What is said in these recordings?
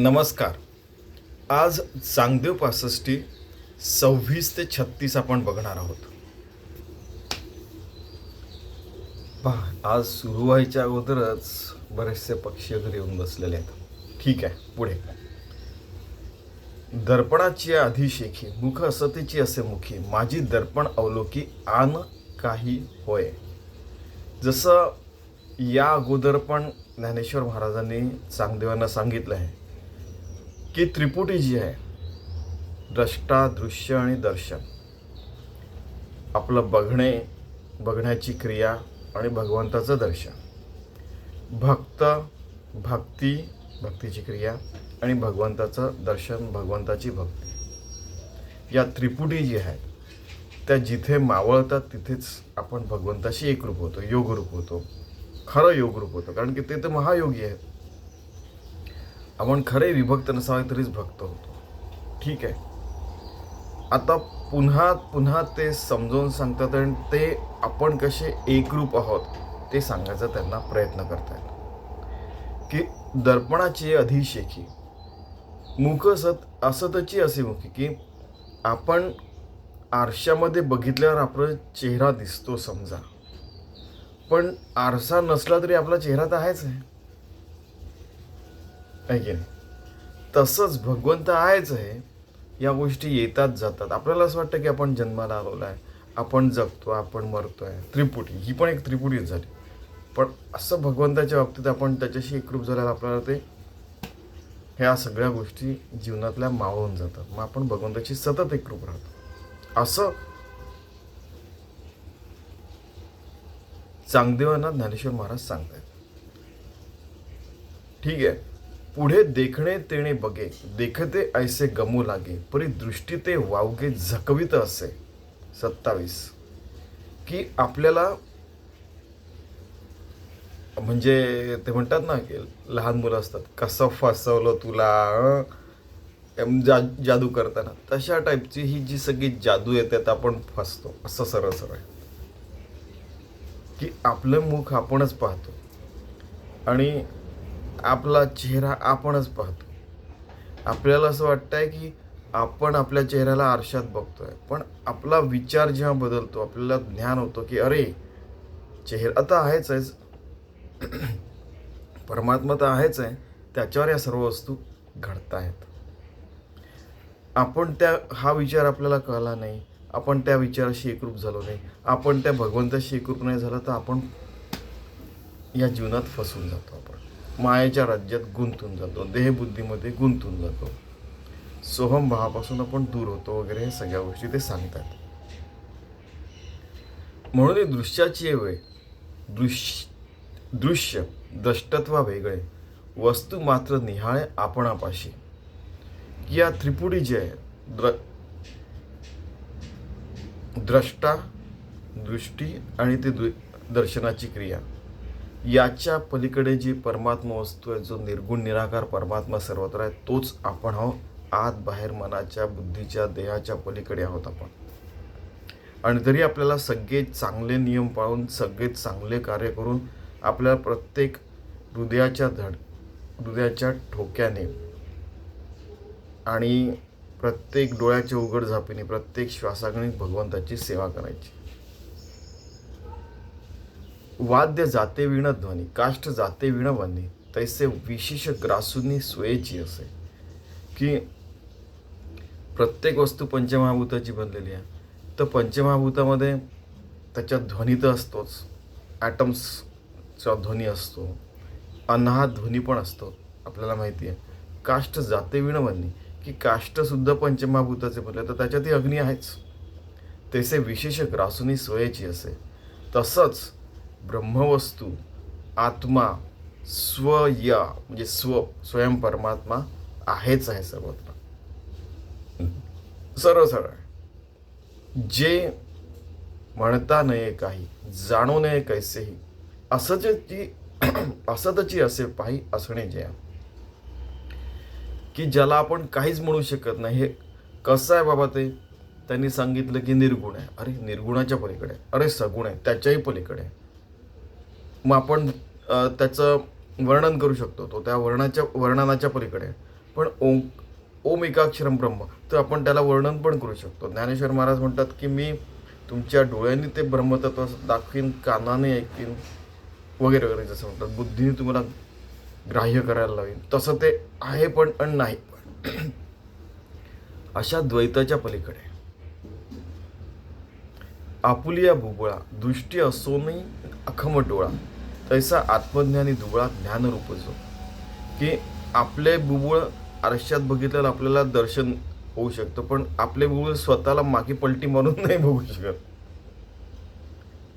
नमस्कार. आज चांगदेव पासष्टी सव्वीस ते छत्तीस आपण बघणार आहोत. पहा आज सुरू व्हायच्या अगोदरच बरेचसे पक्षी घरी येऊन बसलेले आहेत. ठीक आहे पुढे. दर्पणाची आधी शेखी मुख असतेची असे मुखी माझी दर्पण अवलोकी आन काही होय. जसं या अगोदर पण ज्ञानेश्वर महाराजांनी चांगदेवांना सांगितलं आहे की त्रिपुटी जी आहे द्रष्टा दृश्य आणि दर्शन. आपलं बघणे बघण्याची क्रिया आणि भगवंताचं दर्शन. भक्त भक्ती भक्तीची क्रिया आणि भगवंताचं दर्शन भगवंताची भक्ती. या त्रिपुटी जी आहेत त्या जिथे मावळतात तिथेच आपण भगवंताशी एकरूप होतो योगरूप होतो. खरं योगरूप होतं कारण की ते तर महायोगी आहेत. आपण खरे विभक्त नसावे तरीच भक्त होतो. ठीक आहे. आता पुन्हा पुन्हा ते समजावून सांगतात आणि ते आपण कसे एकरूप आहोत ते सांगायचा त्यांना प्रयत्न करतायत. की दर्पणाची अधिशेखी. मुख सत असतची असे मुखी की आपण आरशामध्ये बघितल्यावर आपला चेहरा दिसतो समजा. पण आरसा नसला तरी आपला चेहरा तर आहेच आहे. आहे की नाही तसंच भगवंत आहेच आहे या गोष्टी येतात जातात. आपल्याला असं वाटतं की आपण जन्माला आलेलो आहे. आपण जगतो आपण मरतो आहे त्रिपुटी ही पण एक त्रिपुटीच झाली. पण असं भगवंताच्या बाबतीत आपण त्याच्याशी एकरूप झाल्यावर आपल्याला ते ह्या सगळ्या गोष्टी जीवनातल्या मावळून जातात. मग आपण भगवंताची सतत एकरूप राहतो. असं चांगदेवांना ज्ञानेश्वर महाराज सांगतायत. ठीक आहे? पुढे देखणे तेणे बघे. देखते ऐसे गमू लागे. परी दृष्टी ते वावगे झकवित असे. सत्तावीस. की आपल्याला म्हणजे ते म्हणतात ना की लहान मुलं असतात. कसं फसवलं तुला एम जा जादू करताना. तशा टाईपची ही जी सगळी जादू येते त्यात आपण फसतो. असं सरळ सरळ. की आपलं मुख आपणच पाहतो. आणि आपला चेहरा आपणच पाहतो. आपल्याला असं वाटतंय की आपण आपल्या चेहऱ्याला आरशात बघतो आहे पण आपला विचार जेव्हा बदलतो आपल्याला ज्ञान होतं की अरे चेहरा आता आहेच आहेच परमात्मा तर आहेच आहे. त्याच्यावर या सर्व वस्तू घडत आहेत आपण त्या हा विचार आपल्याला कळला नाही. आपण त्या विचाराशी एकरूप झालो नाही. आपण त्या भगवंताशी एकरूप नाही झालं तर आपण या जीवनात फसून जातो आपण. मायेच्या राज्यात गुंतून जातो देहबुद्धीमध्ये गुंतून जातो. सोहम भावापासून आपण दूर होतो वगैरे हे सगळ्या गोष्टी ते सांगतात. म्हणून हे दृश्याची वेळ दृश्य दृश्य द्रष्टत्वा वेगळे वस्तू मात्र निहाळे आपणापाशी. या त्रिपुटी जे आहे द्र द्रष्टा दृष्टी आणि ते दृ दर्शनाची क्रिया. याच्या पलीकडे जी परमात्मा वस्तू आहे जो निर्गुण निराकार परमात्मा सर्वत्र आहे तोच आपण आहोत. आत बाहेर मनाच्या बुद्धीच्या देहाच्या पलीकडे आहोत आपण. आणि तरी आपल्याला सगळे चांगले नियम पाळून सगळे चांगले कार्य करून आपल्याला प्रत्येक हृदयाच्या धड हृदयाच्या ठोक्याने आणि प्रत्येक डोळ्याच्या उघड झापीने प्रत्येक श्वासागणिक भगवंताची सेवा करायची. वाद्य जाते विण ध्वनी काष्ट जाते विण वनी तैसे विशेष ग्रासूंनी सोयेची असे. की प्रत्येक वस्तू पंचमहाभूताची बनलेली आहे. तर पंचमहाभूतामध्ये त्याच्यात ध्वनी तर असतोच. ॲटम्सचा ध्वनी असतो. अन्न हा ध्वनी पण असतो. आपल्याला माहिती आहे. काष्ट जाते विणवन्नी की काष्टसुद्धा पंचमहाभूताचे बनले तर त्याच्यातही अग्नी आहेच. तसे विशेष ग्रासुनी सोयेची असे. तसंच ब्रह्मवस्तू आत्मा स्वय म्हणजे स्व स्वयं परमात्मा आहेच आहे सर्वत्र. सरळ सरळ. जे म्हणता नये काही जाणू नये कैसेही असंच असतची असे पाही असणे जे की ज्याला आपण काहीच म्हणू शकत नाही हे कसं आहे बाबा ते? त्यांनी सांगितलं की निर्गुण आहे. अरे निर्गुणाच्या पलीकडे अरे सगुण आहे. त्याच्याही पलीकडे आहे. मग आपण त्याचं वर्णन करू शकतो. तो त्या वर्णाच्या वर्णनाच्या पलीकडे. पण ओम ओम एकाक्षरम ब्रह्म तर आपण त्याला वर्णन पण करू शकतो. ज्ञानेश्वर महाराज म्हणतात की मी तुमच्या डोळ्यांनी ते ब्रह्मतत्व दाखवीन कानाने ऐकीन वगैरे वगैरे जसं म्हणतात. बुद्धीने तुम्हाला ग्राह्य करायला लावीन. तसं ते आहे पण आणि नाही पण. अशा द्वैताच्या पलीकडे. आपुलिया बुबुळा दृष्टी असूनही अखम डोळा. तैसा आत्मज्ञानी दुबळा ज्ञानरूप जो की आपले बुबुळ आरशात बघितलेलं आपल्याला दर्शन होऊ शकतं पण आपले बुबुळ स्वतःला मागे पलटी मारून नाही बघू शकत.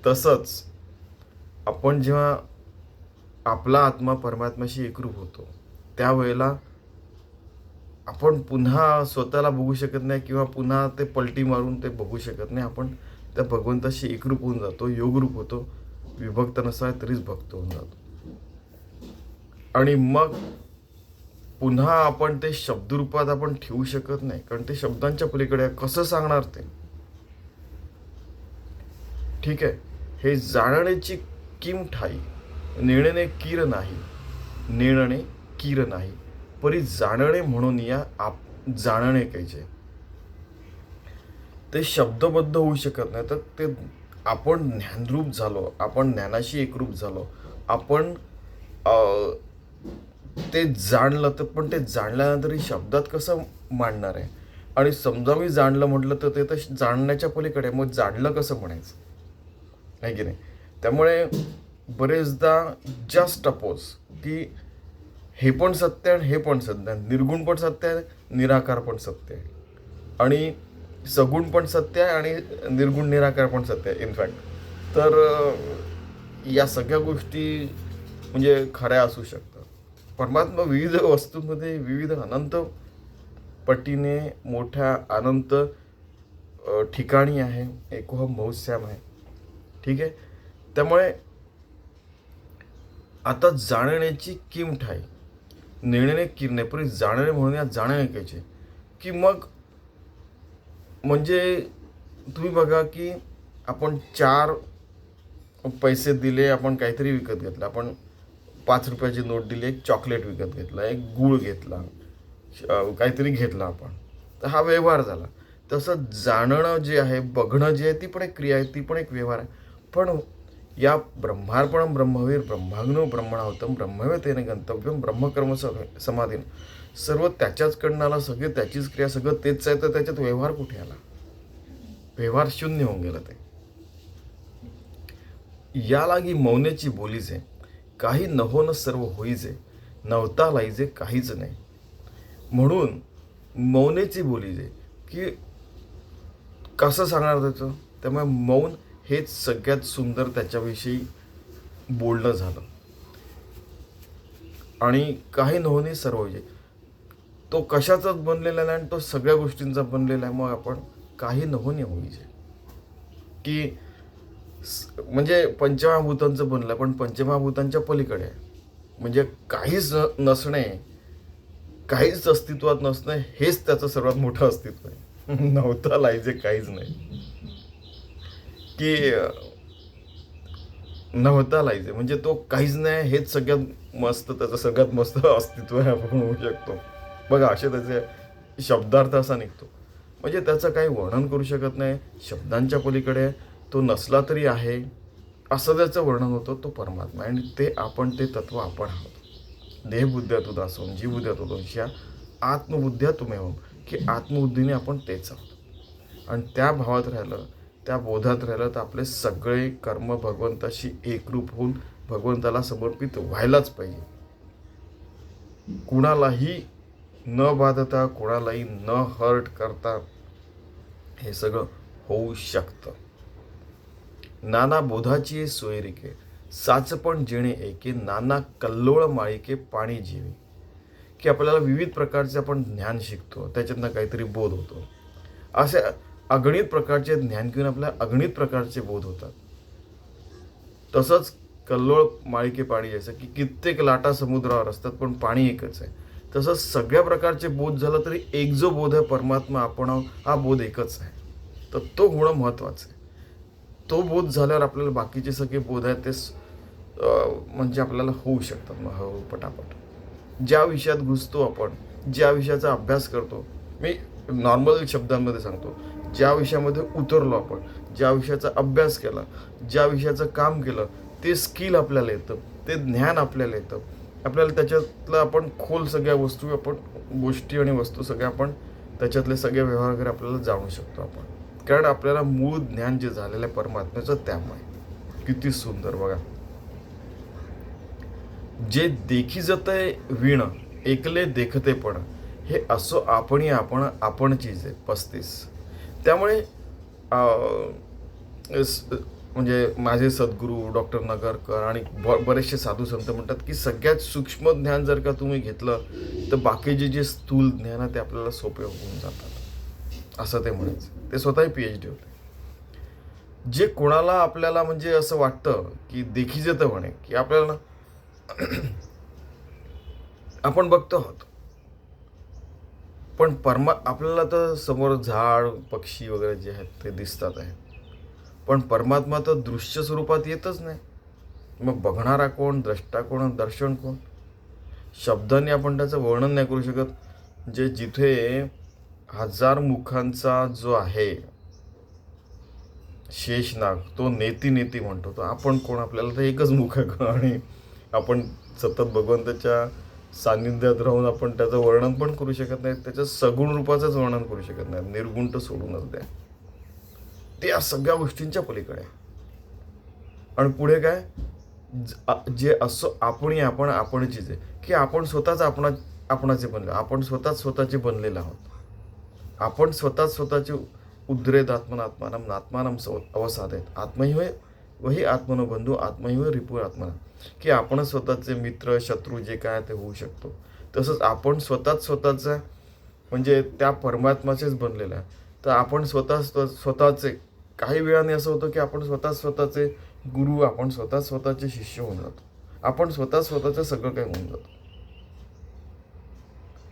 तसंच आपण जेव्हा आपला आत्मा परमात्म्याशी एकरूप होतो त्यावेळेला आपण पुन्हा स्वतःला बघू शकत नाही किंवा पुन्हा ते पलटी मारून ते बघू शकत नाही. आपण त्या भगवंताशी एकरूप होऊन जातो योगरूप होतो. विभक्त नसाय तरीच भक्त होऊन जातो. आणि मग पुन्हा आपण ते शब्दरूपात आपण ठेवू शकत नाही कारण ते शब्दांच्या पलीकडे कसं सांगणार ते? ठीक आहे. हे जाणण्याची किम ठाई नेणणे कीर नाही नेणणे कीर नाही परी जाणणे म्हणून या आप जाणणे कैचे ते शब्दबद्ध होऊ शकत नाही तर ते आपण ज्ञानरूप झालो आपण ज्ञानाशी एकरूप झालो आपण ते जाणलं तर पण ते जाणल्यानंतर शब्दात कसं मांडणार आहे? आणि समजा मी जाणलं म्हटलं तर ते तर जाणण्याच्या पलीकडे मग जाणलं कसं म्हणायचं? आहे की नाही? त्यामुळे बरेचदा जस्ट अपोज की हे पण सत्य आहे आणि हे पण सत्य आहे. निर्गुण पण सत्य आहे निराकार पण सत्य आहे. आणि सगुण पण सत्य आहे आणि निर्गुण निराकार पण सत्य आहे इनफॅक्ट तर या सगळ्या गोष्टी म्हणजे खऱ्या असू शकतात. परमात्मा विविध वस्तूंमध्ये विविध अनंत पटीने मोठ्या अनंत ठिकाणी आहे एकोहम मौस्याम आहे. ठीक आहे? त्यामुळे आता जाणण्याची किमठाई निर्णय किरणे परी जाणणे म्हणून या जाणणे ऐकायचे की मग म्हणजे तुम्ही बघा की आपण चार पैसे दिले आपण काहीतरी विकत घेतलं. आपण पाच रुपयाची नोट दिली एक चॉकलेट विकत घेतला एक गूळ घेतला काहीतरी घेतला आपण. तर हा व्यवहार झाला. तसं जाणणं जे आहे बघणं जे आहे ती पण एक क्रिया आहे ती पण एक व्यवहार आहे. पण या ब्रह्मार्पण ब्रह्मवीर ब्रह्माग्नो ब्रह्मणावतम ब्रह्मवेतेने गंतव्यम ब्रह्मकर्म स- समाधीन. सर्व त्याच्याचकडनं आला सगळे त्याचीच क्रिया सगळं तेच आहे तर त्याच्यात व्यवहार कुठे आला? व्यवहार शून्य होऊन गेला ते. या लागी मौनेची बोलीचे काही नहोन सर्व होईजे नव्हता लाईजे काहीच नाही. म्हणून मौनेची बोली आहे की कसं सांगणार त्याचं? त्यामुळे मौन हेच सगळ्यात सुंदर त्याच्याविषयी बोलणं झालं. आणि काही नव्हते सर्व होईजे. तो कशाचाच बनलेला नाही आणि तो सगळ्या गोष्टींचा बनलेला आहे. मग आपण काही नव्हने होईजे की म्हणजे पंचमहाभूतांचं बनलं पण पंचमहाभूतांच्या पलीकडे म्हणजे काहीच न- नसणे काहीच अस्तित्वात नसणे हेच त्याचं सर्वात मोठं अस्तित्व आहे. नव्हता लायचे काहीच नाही. की नव्हता लायचे म्हणजे तो काहीच नाही हेच सगळ्यात मस्त त्याचं सगळ्यात मस्त अस्तित्व आहे आपण म्हणू शकतो. बघा असे त्याचे शब्दार्थ असा निघतो. म्हणजे त्याचं काही वर्णन करू शकत नाही. शब्दांच्या पलीकडे तो नसला तरी आहे. असं त्याचं वर्णन होतं तो परमात्मा आणि ते आपण ते तत्व आपण आहोत. देहबुद्ध्या तू दासोन जीवबुद्ध्या तू दोषया आत्मबुद्ध्या तुम्ही की आत्मबुद्धीने आपण तेच आहोत. आणि त्या भावात राहिलं त्या बोधात राहिलं तर आपले सगळे कर्म भगवंताशी एकरूप होऊन भगवंताला समर्पित व्हायलाच पाहिजे. कुणालाही न बाधता कोणालाही न हर्ट करता हे सगळं होऊ शकतं. नाना बोधाची सोयरिके साचपण जेणे एके नाना कल्लोळ माळिके पाणी जीवी. की आपल्याला विविध प्रकारचे आपण ज्ञान शिकतो त्याच्यातनं काहीतरी बोध होतो. असे अगणित प्रकारचे ज्ञान घेऊन आपल्याला अगणित प्रकारचे बोध होतात. तसंच कल्लोळ माळिके पाणी जसं की कित्येक लाटा समुद्रावर असतात पण पाणी एकच आहे. तसंच सगळ्या प्रकारचे बोध झालं तरी एक जो बोध आहे परमात्मा आपण हा बोध एकच आहे. तर तो होणं महत्त्वाचं आहे. तो बोध झाल्यावर आपल्याला बाकीचे सगळे बोध आहेत ते म्हणजे आपल्याला होऊ शकतात मग हळूहळू पटापट. ज्या विषयात घुसतो आपण ज्या विषयाचा अभ्यास करतो मी नॉर्मल शब्दांमध्ये सांगतो ज्या विषयामध्ये उतरलो आपण ज्या विषयाचा अभ्यास केला ज्या विषयाचं काम केलं ते स्किल आपल्याला येतं ते ज्ञान आपल्याला येतं आपल्याला त्याच्यातलं आपण खोल सगळ्या वस्तू आपण गोष्टी आणि वस्तू सगळ्या आपण त्याच्यातले सगळे व्यवहार वगैरे आपल्याला जाणू शकतो आपण. कारण आपल्याला मूळ ज्ञान जे झालेलं आहे परमात्म्याचं त्यामुळे. किती सुंदर बघा. जे देखी जतय विण एकले देखते पण हे असो आपणही आपण आपण चीज आहे पस्तीस. त्यामुळे म्हणजे माझे सद्गुरू डॉक्टर नगरकर आणि ब बरेचसे साधू संत म्हणतात की सगळ्यात सूक्ष्म ज्ञान जर का तुम्ही घेतलं तर बाकीचे जे स्थूल ज्ञान आहे ते आपल्याला सोपे होऊन जातात. असं ते म्हणायचं. ते स्वतःही पी एच डी होते. जे कोणाला आपल्याला म्हणजे असं वाटतं की देखी जातं म्हणे की आपल्याला आपण बघतो आहोत. पण परमा आपल्याला तर समोर झाड पक्षी वगैरे जे आहेत ते दिसतात आहे पण परमात्मा तर दृश्य स्वरूपात येतच नाही. मग बघणारा कोण द्रष्टा कोण दर्शन कोण? शब्दांनी आपण त्याचं वर्णन नाही करू शकत. जे जिथे हजार मुखांचा जो आहे शेषनाग तो नेती नेती म्हणतो. तो आपण कोण? आपल्याला तर एकच मुख आहे. आणि आपण सतत भगवंताच्या सान्निध्यात राहून आपण त्याचं वर्णन पण करू शकत नाही. त्याच्या सगुण रूपाचंच वर्णन करू शकत नाही. निर्गुण तर सोडूनच द्या. ते या सगळ्या गोष्टींच्या पलीकडे आणि पुढे काय? ज- जे असो आपणही आपण आपणचीच आहे. की आपण स्वतःच आपणा आपणाचे बनले. आपण स्वतःच स्वतःचे बनलेले आहोत. आपण स्वतःच स्वतःचे उद्रेत आत्मन आत्मानम आत्मानम सव अवसादेत होय वही आत्मनो बंधू होय रिपूर आत्मना. की आपण स्वतःचे मित्र शत्रू जे काय ते होऊ शकतो. तसंच आपण स्वतःच स्वतःचं म्हणजे त्या परमात्माचेच बनलेलं आहे. तर आपण स्वतः स्वतःचे काही वेळाने असं होतं की आपण स्वतः स्वतःचे गुरु आपण स्वतः स्वतःचे शिष्य होऊन जातो. आपण स्वतः स्वतःचं सगळं काही होऊन जातो.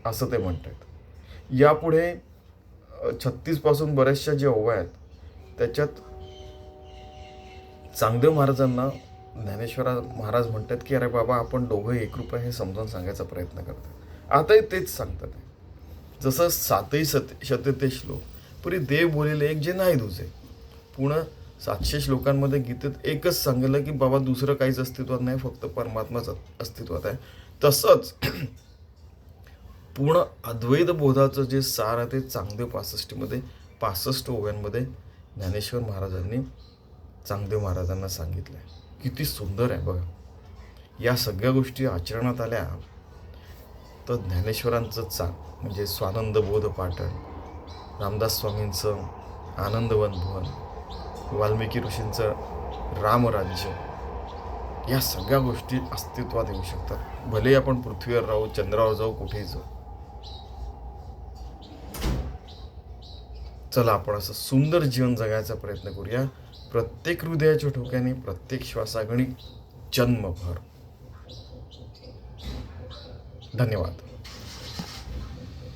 असं ते म्हणतात यापुढे छत्तीसपासून बऱ्याचशा जे ओव्या आहेत त्याच्यात चांगदेव महाराजांना ज्ञानेश्वरा महाराज म्हणतात की अरे बाबा आपण दोघं एकरूप रुपये हे समजावून सांगायचा प्रयत्न करतात आताही तेच सांगतात. जसं सातही सत शतते श्लोक पुरी देव बोलेले एक जे नाही दुजे. पुन्हा सातशे श्लोकांमध्ये गीतेत एकच सांगितलं की बाबा दुसरं काहीच अस्तित्वात नाही फक्त परमात्माच अस्तित्वात आहे. तसंच पूर्ण अद्वैत बोधाचं जे सार आहे ते चांगदेव पासष्टीमध्ये पासष्ट ओव्यांमध्ये ज्ञानेश्वर महाराजांनी चांगदेव महाराजांना सांगितलं आहे किती सुंदर आहे बघा. या सगळ्या गोष्टी आचरणात आल्या तर ज्ञानेश्वरांचं चांग म्हणजे स्वानंद बोध पाठण रामदास स्वामींचं आनंदवन भवन वाल्मिकी ऋषींचं रामराज्य या सगळ्या गोष्टी अस्तित्वात येऊ शकतात. भले आपण पृथ्वीवर राहू चंद्रावर जाऊ कुठेही जाऊ. चला आपण असं सुंदर जीवन जगायचा प्रयत्न करूया. प्रत्येक हृदयाच्या ठोक्याने प्रत्येक श्वासागणी जन्मभर. धन्यवाद.